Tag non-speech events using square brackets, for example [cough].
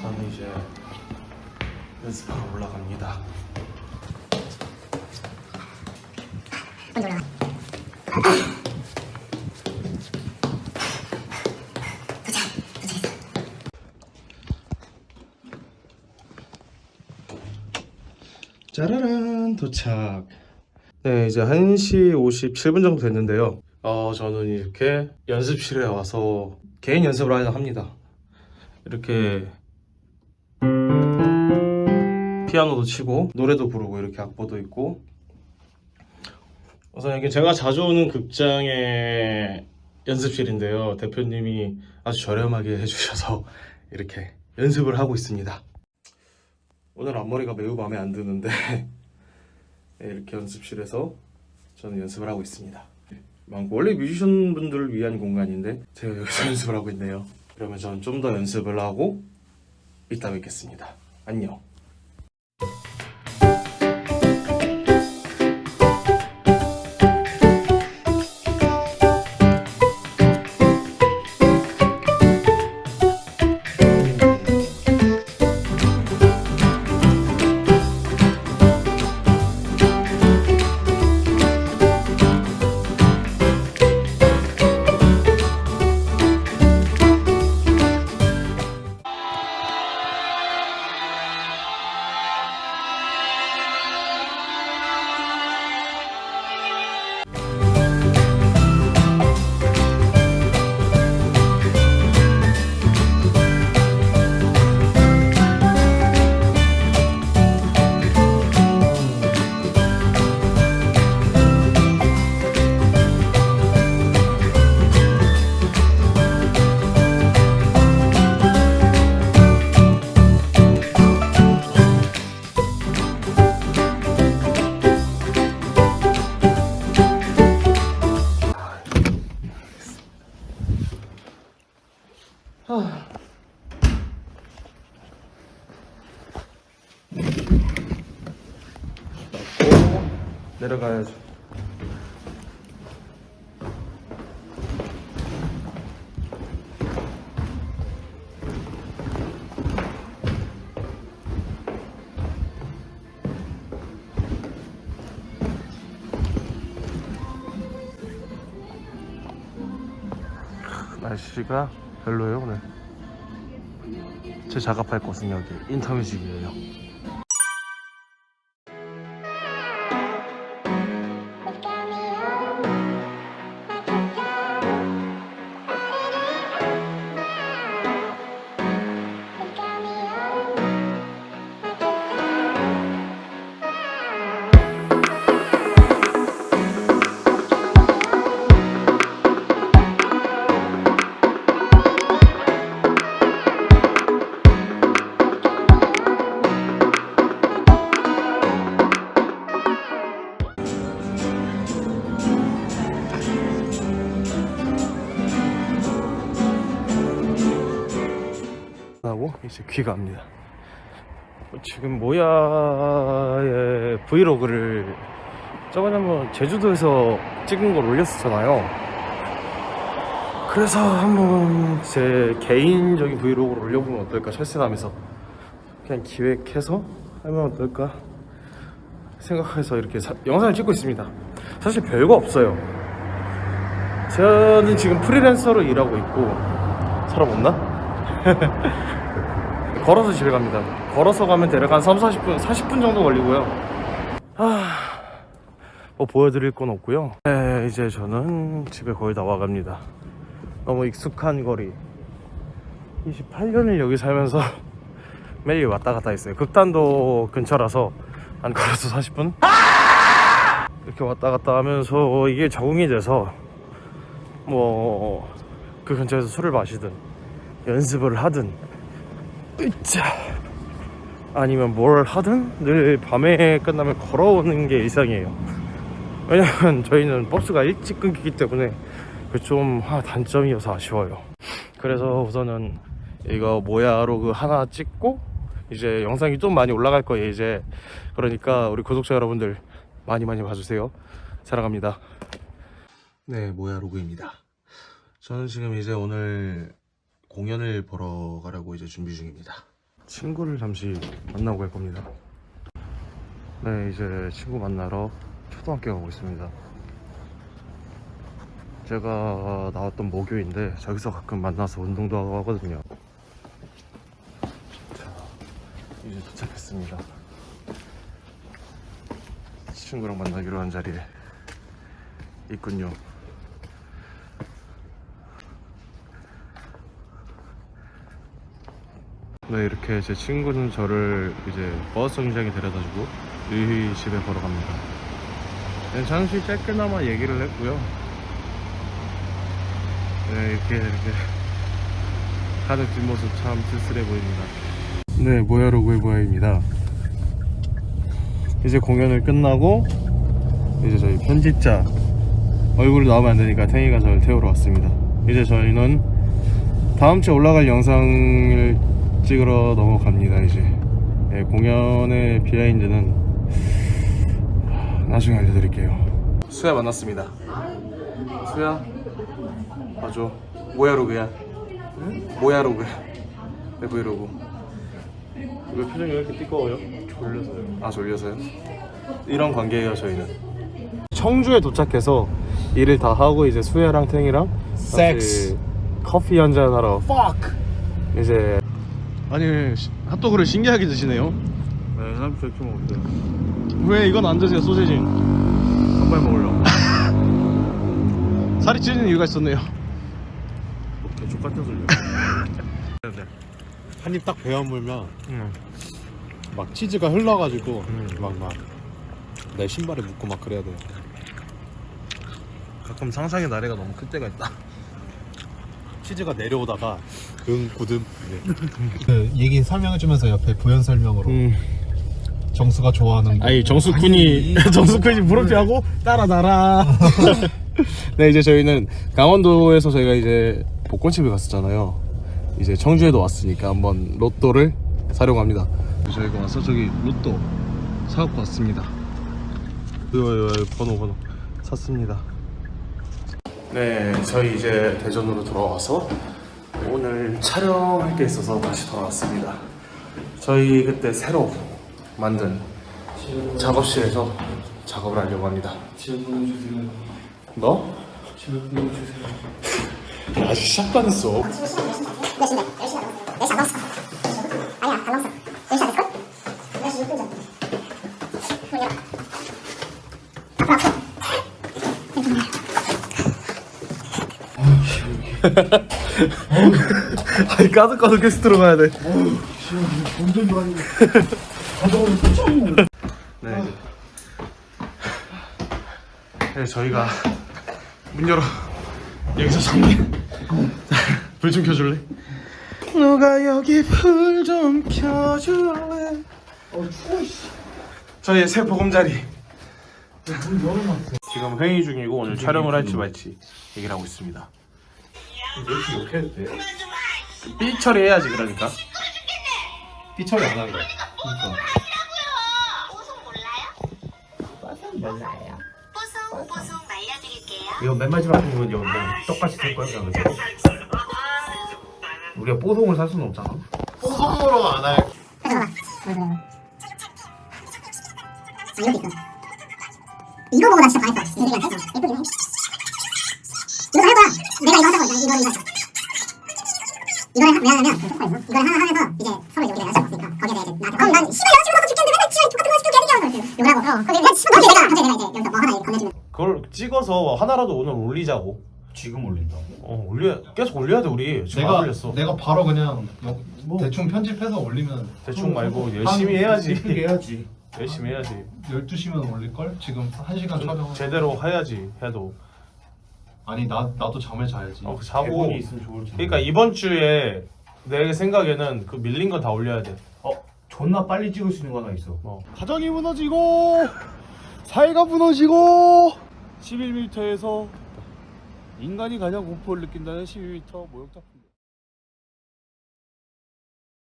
저는 이제 연습하러 올라갑니다. 짜라란 도착. 네, 이제 1시 57분 정도 됐는데요. 어, 저는 이렇게 연습실에 와서 개인 연습을 하려 합니다. 이렇게 피아노도 치고 노래도 부르고 이렇게 악보도 있고 우선 여기 제가 자주 오는 극장의 연습실인데요. 대표님이 아주 저렴하게 해주셔서 [laughs] 이렇게 연습을 하고 있습니다. 오늘 앞머리가 매우 마음에 안 드는데 [laughs] 네, 이렇게 연습실에서 저는 연습을 하고 있습니다. 막 원래 뮤지션 분들을 위한 공간인데 제가 여기서 [laughs] 연습을 하고 있네요. 그러면 저는 좀 더 연습을 하고 이따 뵙겠습니다. 안녕. 내려가야죠. 날씨가 별로예요 오늘. 제 작업할 곳은 여기 인터뮤직이에요. 이제 귀가합니다. 지금 모야의 브이로그를 저번에 한번 제주도에서 찍은 걸 올렸었잖아요. 그래서 한번 제 개인적인 브이로그를 올려보면 어떨까 철새하면서 그냥 기획해서 하면 어떨까 생각해서 이렇게 사- 영상을 찍고 있습니다. 사실 별거 없어요. 저는 지금 프리랜서로 일하고 있고 없나? [laughs] 걸어서 집에 갑니다. 걸어서 가면 대략 한 3, 40분, 40분 정도 걸리고요. 아, 뭐 보여드릴 건 없고요. 네, 이제 저는 집에 거의 다 와갑니다. 너무 익숙한 거리. 28년을 여기 살면서 [laughs] 매일 왔다 갔다 했어요. 극단도 근처라서 한 걸어서 40분? 이렇게 왔다 갔다 하면서 이게 적응이 돼서 뭐 그 근처에서 술을 마시든 연습을 하든 으짜. 아니면 뭘 하든 늘 밤에 끝나면 걸어오는 게 일상이에요. 왜냐면 저희는 버스가 일찍 끊기기 때문에 그좀 단점이어서 아쉬워요. 그래서 우선은 이거 모야로 그 하나 찍고 이제 영상이 좀 많이 올라갈 거예요 이제. 그러니까 우리 구독자 여러분들 많이 많이 봐주세요. 사랑합니다. 네 모야 로그입니다. 저는 지금 이제 오늘 공연을 보러 가려고 이제 준비 중입니다. 친구를 잠시 만나고 갈 겁니다. 네, 이제 친구 만나러 초등학교 가고 있습니다. 제가 나왔던 모교인데 저기서 가끔 만나서 운동도 하고 하거든요. 자, 이제 도착했습니다. 친구랑 만나기로 한 자리에 있군요. 네 이렇게 제 친구는 저를 이제 버스 정류장에 데려다주고 유희 집에 걸어 갑니다. 네, 잠시 짧게나마 얘기를 했고요. 네 이렇게 이렇게 가는 뒷모습 참 쓸쓸해 보입니다. 네 모야 로그의 모야입니다. 이제 공연을 끝나고 이제 저희 편집자 얼굴이 나오면 안 되니까 탱이가 저를 태우러 왔습니다. 이제 저희는 다음 주에 올라갈 영상을 찍으러 넘어갑니다 이제. 예, 공연의 비하인드는 나중에 알려드릴게요. 수야 만났습니다. 수야? 봐줘. 뭐야 로그야? 뭐야 로그야 내 브이로그. 왜 표정이 왜 이렇게 띠꺼워요? 졸려서요. 아 졸려서요? 이런 관계예요 저희는. 청주에 도착해서 일을 다 하고 이제 수야랑 탱이랑 섹스. 커피 한잔 하러 Fuck. 이제 아니 시- 핫도그를 신기하게 드시네요. 네, 사람 저렇게 먹었어요. 왜 이건 안 드세요 소세지? 한발 먹으려고. [laughs] 살이 찌는 이유가 있었네요. 족 같은 소리야. 네. [laughs] 한입 딱 베어 물면 음. 막 치즈가 흘러가지고 음. 막막 내 신발에 묻고 막 그래야 돼. 가끔 상상의 나래가 너무 클 때가 있다. 치즈가 내려오다가 응 굳음. 그 얘기 설명해주면서 옆에 부연 설명으로 음. 정수가 좋아하는. 아니 정수쿤이 정수쿤이 무릎 피하고 따라 따라. 네 이제 저희는 강원도에서 저희가 이제 복권집에 갔었잖아요. 이제 청주에도 왔으니까 한번 로또를 사려고 합니다. 저희가 와서 저기 로또 사갖고 왔습니다. 이거 번호 번호 샀습니다. 네 저희 이제 대전으로 돌아와서 오늘 촬영할 게 있어서 다시 돌아왔습니다. 저희 그때 새로 만든 작업실에서 작업을 하려고 합니다. 너? 아직 시작도 안 했어. 아니 까득까득 게스트로 가야 돼. 네네 저희가 문 열어 여기서 정리 불좀 켜줄래? 누가 여기 불 좀 켜줄래? 저희의 새 보금자리 지금 회의 중이고 오늘 촬영을 할지 말지 얘기를 하고 있습니다 삐 처리해야지 그러니까 삐처리 안 하는 거. 뽀송 뽀송 말려드릴게요. 이거 맨 마지막 부분 이거 그냥 똑같이 쓸 거야 그냥 그죠? 우리가 뽀송을 살 수는 없잖아 소송으로 안 할. 이거 보고 나 진짜 반했어. 했어. 예쁘긴 해. 내가 이거 하자고 이거 이거 이거. 이걸 하- 왜 하냐면 그. 이걸 하나 하면서 이제 서로 우리가 연습을 했으니까 거기에 대해 이제 나한테 그럼 난 씨발 연습 못해서 죽겠는데 맨날 지금 똑같은 거 시키고 계속 욕을 하고 어. 근데 내가 씨발 거기에 내가 갑자기 내가 이제 여기서 뭐 하나 건네주면 그걸 찍어서 하나라도 오늘 올리자고 지금 올린다고? 어 올려 계속 올려야 돼 우리 지금 안 내가 올렸어 내가 바로 그냥 여- 뭐. 대충 편집해서 올리면 대충 말고 열심히 해야지. 해야지. [laughs] 열심히 해야지 12시면 올릴 걸? 지금 1시간 촬영. 제대로 해야지 해도 아니 나 나도 잠을 자야지. 어, 자고 대본이 있으면 좋을 텐데. 그러니까 이번 주에 내 생각에는 그 밀린 건다 올려야 돼 어, 존나 빨리 찍을 수 있는 거 하나 있어. 어. 가정이 무너지고 사회가 무너지고 11m에서 인간이 가장 공포를 느낀다는 12m 모욕 작품.